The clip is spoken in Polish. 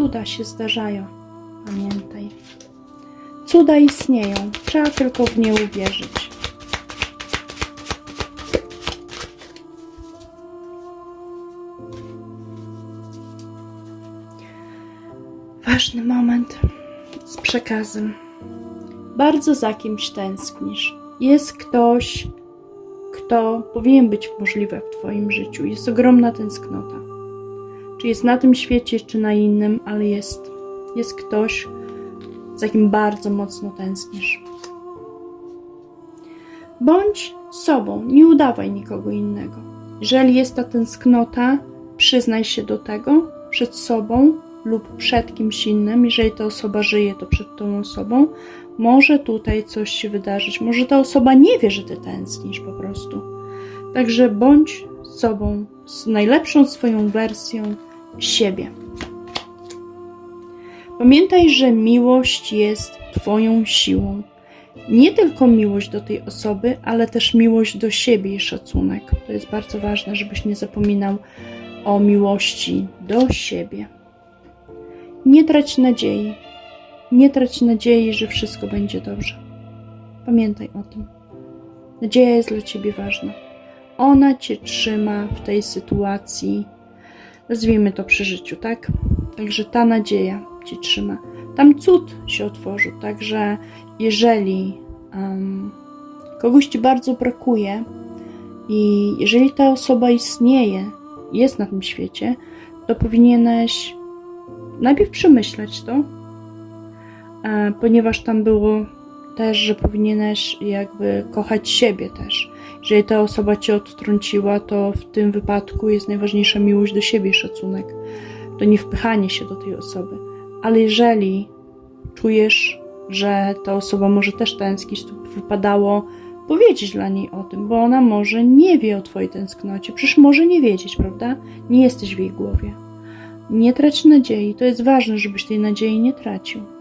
Cuda się zdarzają. Pamiętaj. Cuda istnieją. Trzeba tylko w nie uwierzyć. Ważny moment z przekazem. Bardzo za kimś tęsknisz. Jest ktoś, kto powinien być możliwe w Twoim życiu. Jest ogromna tęsknota. Czy jest na tym świecie, czy na innym, ale jest. Jest ktoś, za kim bardzo mocno tęsknisz. Bądź sobą, nie udawaj nikogo innego. Jeżeli jest ta tęsknota, przyznaj się do tego przed sobą lub przed kimś innym. Jeżeli ta osoba żyje, to przed tą osobą. Może tutaj coś się wydarzyć. Może ta osoba nie wie, że ty tęsknisz po prostu. Także bądź sobą, z najlepszą swoją wersją siebie. Pamiętaj, że miłość jest Twoją siłą. Nie tylko miłość do tej osoby, ale też miłość do siebie i szacunek. To jest bardzo ważne, żebyś nie zapominał o miłości do siebie. Nie trać nadziei. Nie trać nadziei, że wszystko będzie dobrze. Pamiętaj o tym. Nadzieja jest dla Ciebie ważna. Ona Cię trzyma w tej sytuacji, nazwijmy to przy życiu, tak? Także ta nadzieja Cię trzyma. Tam cud się otworzył, także jeżeli um, kogoś Ci bardzo brakuje i jeżeli ta osoba istnieje, jest na tym świecie, to powinieneś najpierw przemyśleć to, e, ponieważ tam było też, że powinieneś jakby kochać siebie też. Jeżeli ta osoba cię odtrąciła, to w tym wypadku jest najważniejsza miłość do siebie i szacunek. To nie wpychanie się do tej osoby. Ale jeżeli czujesz, że ta osoba może też tęsknić, to wypadało powiedzieć dla niej o tym, bo ona może nie wie o twojej tęsknocie. Przecież może nie wiedzieć, prawda? Nie jesteś w jej głowie. Nie trać nadziei. To jest ważne, żebyś tej nadziei nie tracił.